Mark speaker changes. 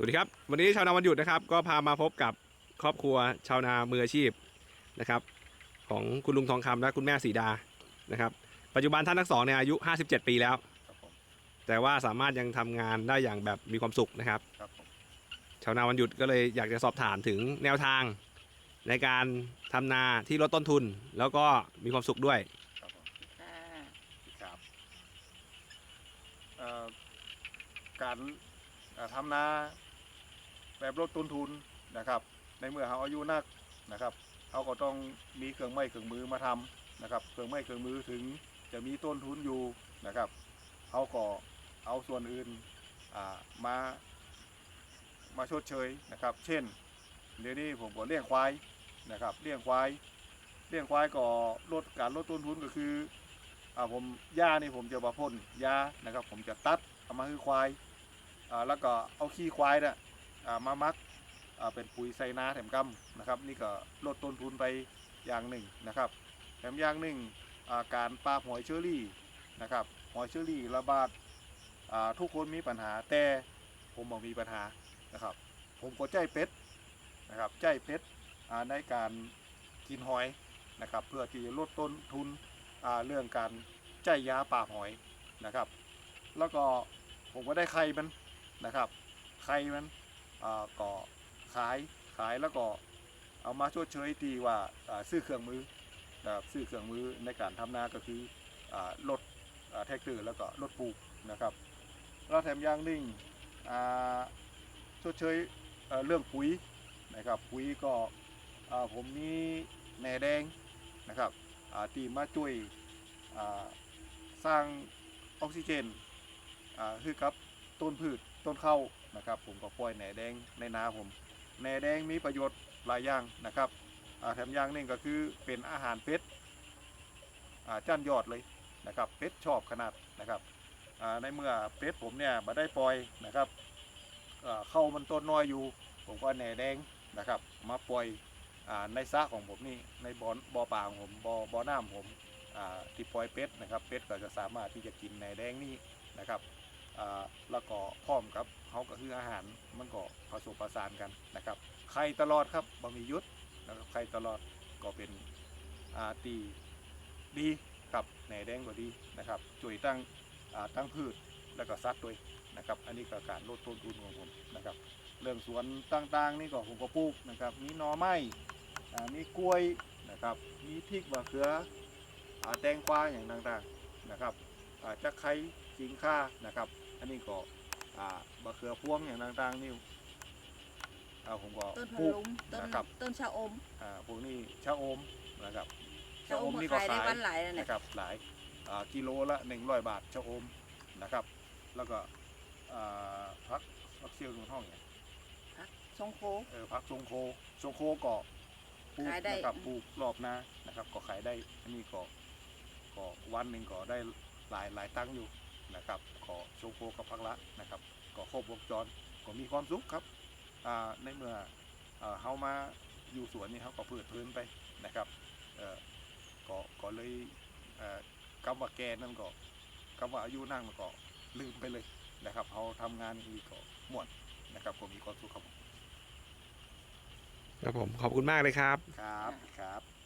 Speaker 1: วัสดีครับ วันนี้ชาวนาวันหยุดนะครับ ก็พามาพบกับครอบครัวชาวนามืออาชีพนะครับ ของคุณลุงทองคำและคุณแม่สีดานะครับ ปัจจุบันท่านทั้งสองเนี่ยอายุ 57 ปีแล้ว แต่ว่าสามารถยังทำงานได้อย่างแบบมีความสุขนะครับ
Speaker 2: รบ
Speaker 1: ชาวนาวันหยุดก็เลยอยากจะสอบถามถึงแนวทางในการทำนาที่ลดต้นทุน แล้วก็มีความสุขด้วย
Speaker 2: ครับรบการทำนา แบบลดต้นทุนนะครับ ในเมื่อเขาอายุนักนะครับเขาก็ต้องมีเครื่องไม้เครื่องมือมาทำนะครับเครื่องไม้เครื่องมือถึงจะมีต้นทุนอยู่นะครับเขาก็เอาส่วนอื่นมามาชดเชยนะครับ เช่น เดี๋ยวนี้ผมก็เลี้ยงควายนะครับเลี้ยงควายเลี้ยงควายก็ลดการลดต้นทุนก็คืออ่าผมหญ้านี่ผมจะมาพ่นหญ้านะครับ ผมจะตัดเอามาคือควายอ่าแล้วก็เอาขี้ควายน่ะอ่า มามักเป็นปุ๋ยไซนาแถมกำนะครับ นี่ก็ลดต้นทุนไปอย่างหนึ่งนะครับ แถมอย่างหนึ่งาการปลาหอยเชอรี่นะครับหอยเชอรี่ระบาดาทุกคนมีปัญหาแต่ผมบอกมีปัญหานะครับ ผมก็ใจเป็ดนะครับใจเป็ดในการกินหอยนะครับ เพื่อที่จะลดต้นทุนเรื่องการใจยาป่าหอยนะครับ แล้วก็ผมก็ได้ไข่มันนะครับไข่มัน ก็ขายขายแล้วก็เอามาชดเชยตีว่าอ่าซื้อเครื่องมือนะครับซื้อเครื่องมือในการทำนาก็คือรถแท็กเตอร์แล้วก็รถปลูกนะครับแล้วแถมยางนึ่งอ่าชดเชยเเรื่องปุ๋ยนะครับปุ๋ยก็ผมมีแหน่แดงนะครับอ่าที่มาช่วยสร้างออกซิเจนคือกับต้นพืช ต้นข้าวนะครับ ผมก็ปล่อยแหน่แดงในนาผมแหน่แดงมีประโยชน์หลายอย่างนะครับแถมอย่างหนึงก็คือเป็นอาหารเป็ดจ้านยอดเลยนะครับเป็ดชอบขนาดนะครับในเมื่อเป็ดผมเนี่ยมาได้ปล่อยนะครับเข้ามันต้นน้อยอยู่ ผมก็แหน่แดงนะครับ มาปล่อยอในสระของผมนี่ในบ่อบ่อปลาของผมบ่อบ่อน้ำผมที่ปล่อยเป็ดนะครับเป็ดก็จะสามารถที่จะกินในแดงนี่นะครับ แล้วก็พร้อมกับเขาก็คืออาหารมันก็ผสมผสานกันนะครับไข่ตลอดครับบะหมี่ยุทธนะครับไข่ตลอดก็เป็นตีดีครับแหน่แดงก็ดีนะครับช่วยตั้งตั้งพืชแล้วก็สัตว์ด้วยนะครับ อันนี้ก็การลดต้นทุนของผมนะครับ เรื่องสวนต่างๆ นี่ก็ผมก็ปลูกนะครับมีหน่อไม้มีกล้วยนะครับมีพริกมะเขือแตงกวาอย่างต่างๆนะครับ จะไคร้สิงค่านะครับ อันนี้ก็อ่ามะเขือพวงอย่างต่างๆนี่อ่าผมก็
Speaker 3: ต้น
Speaker 2: ป
Speaker 3: พะ
Speaker 2: ลูก
Speaker 3: ลุงต้น
Speaker 2: นะครับ
Speaker 3: ต้นชะอม
Speaker 2: อ่าพวกนี้ชะอมนะครับ
Speaker 3: ชะอม
Speaker 2: นี่
Speaker 3: ก็ขายได้วันหลายแล้วเนี่ย
Speaker 2: นะครับหลายอ่ากิโลละ100บาทชะอมนะครับ แล้วก็อ่าพักพักเซียวตรงห้องเนี่ย
Speaker 3: ชงโค
Speaker 2: เออพักชงโคชงโคก็ปลูก
Speaker 3: ขายได้
Speaker 2: นะครับปลูกรอบนานะครับ ก็ขายได้อันนี้ก็ก็วันหนึ่งก็ได้ หลายหลายตั้งค์อยู่นะครับ ขอชงโคกับพักละนะครับก็ครบวงจรก็มีความสุขครับอ่าในเมื่ออ่าเฮามาอยู่สวนนี่เขาก็เปิดพื้นไปนะครับเออก็ก็เลยเอ่อกำว่าแกนั่นก็คำว่าอายุนั่งมันก็ลืมไปเลยนะครับเขาทำงานอีกก็ม่วนนะครับก็มีความสุขครับผม
Speaker 1: ครับผมขอบคุณมากเลยครับ
Speaker 2: ครับครับ